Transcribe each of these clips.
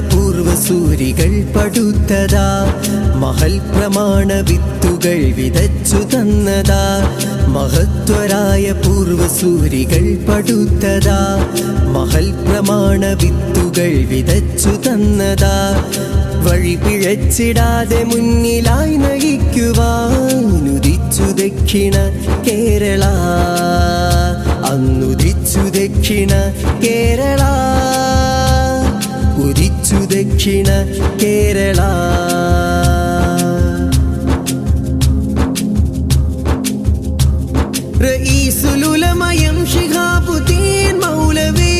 പൂർവസൂരികൾ പടുത്തതാ. മഹൽ പ്രമാണ വിത്തുകൾ വിതച്ചു തന്നതാ. മഹത്വരായ പൂർവസൂരികൾ പടുത്തതാ. മഹൽ പ്രമാണ വിത്തുകൾ വിതച്ചു തന്നതാ. വഴി പിഴച്ചിടാതെ മുന്നിലായി നയിക്കുവാനുദിച്ചു ദക്ഷിണ കേരള. അന്നുദിച്ചു ദക്ഷിണ കേരള. ഉദിച്ചു ദക്ഷിണ കേരള. റഈസുലുലമയം ശിഹാബുദ്ദീൻ മൗലവി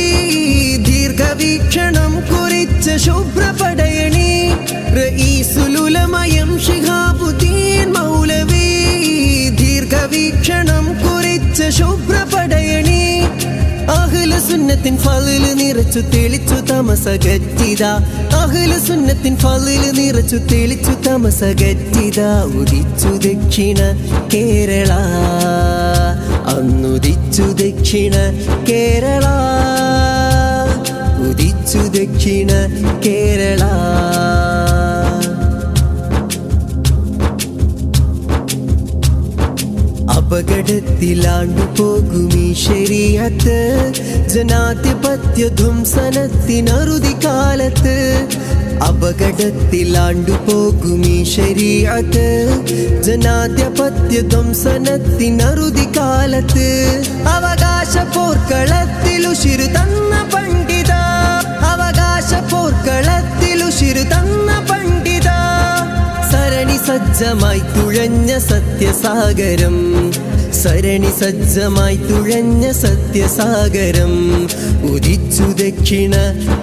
ദീർഘവീക്ഷണം കുറിച്ച ശുഭ്രപടയണി. റഈസുലുലമയം ശിഹാബുദ്ദീൻ മൗലവി ദീർഘവീക്ഷണം കുറിച്ച ശുഭ്ര സുന്നത്തിൻ ഫലിൽ നിറച്ചു തെളിച്ചു തമസ തമസകറ്റിത അഹല സുന്നത്തിൻ ഫലിൽ നിറച്ചു തെളിച്ചു തമസ തമസകറ്റിത ഉദിച്ചു ദക്ഷിണ കേരള അന്നുദിച്ചു ദക്ഷിണ കേരള. ഉദിച്ചു ദക്ഷിണ കേരള. അപകടത്തിലാണ്ടു പോകുമീ ശരീരത്ത്. ജനാധിപത്യ ധ്വംസനത്തിനറുതി കാലത്ത് അപകടത്തിലാണ്ടു പോകുമീ ശരീരത്ത്. ജനാധിപത്യ ധ്വംസനത്തിനറുതി കാലത്ത് അവകാശ പോർക്കളത്തിലുശിരു തന്ന പണ്ഡിത സജ്ജമായി തുഴഞ്ഞ സത്യസാഗരം. സരണി സജ്ജമായി തുഴഞ്ഞ സത്യസാഗരം. ഉദിച്ചു ദക്ഷിണ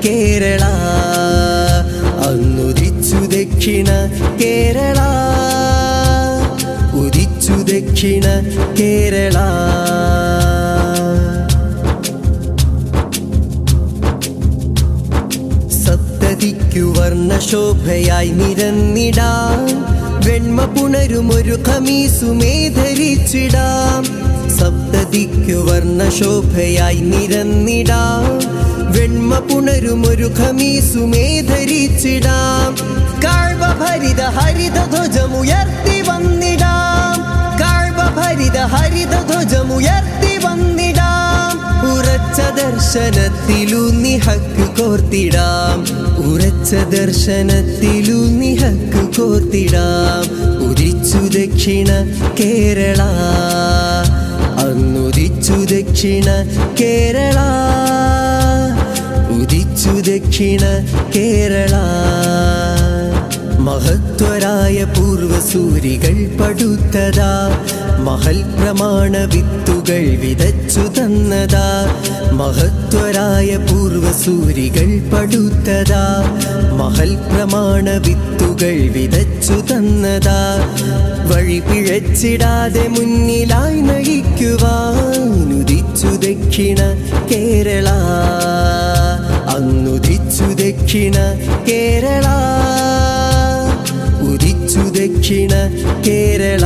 കേരള. അന്നുദിച്ചു ദക്ഷിണ കേരള. ഉദിച്ചു ദക്ഷിണ കേരള. സപ്തതിക്കു വർണശോഭയായി നിരന്നിടാം. വെണ്മ പുണരുമൊരു ഖമീസുമേ ധരിച്ചിടാം സപ്തതിക്കു വർണശോഭയായി നിരന്നിടാം. വെണ്മ പുണരുമൊരു ഖമീസുമേ ധരിച്ചിടാം കാഴ്വ ഭരിത ഹരിത ധ്വജമുയർത്തി വന്നിടാം. കാഴ്വ ഭരിത ഹരിത ധ്വജമുയർത്തി വന്നിടാം. ഉറച്ച ദർശനത്തിലൂന്നി ഹക്ക് കോർത്തിടാം. ഉറച്ച ദർശനത്തിലൂന്നി ഹക്ക് കോർത്തിടാം. ദക്ഷിണ കേരള. അന്നുദിച്ചു ദക്ഷിണ കേരള. ഉദിച്ചു ദക്ഷിണ കേരള. മഹത്വരായ പൂർവസൂരികൾ പടുത്തതാ. മഹൽ പ്രമാണ വിത്തുകൾ വിതച്ചു തന്നതാ. മഹത്വരായ പൂർവസൂരികൾ പടുത്തതാ. മഹൽ പ്രമാണ വിത്തുകൾ വിതച്ചു തന്നതാ. വഴി പിഴച്ചിടാതെ മുന്നിലായി നയിക്കുവാനുദിച്ചു ദക്ഷിണ കേരള. അന്നുദിച്ചു ദക്ഷിണ കേരള. ദക്ഷിണ കേരള.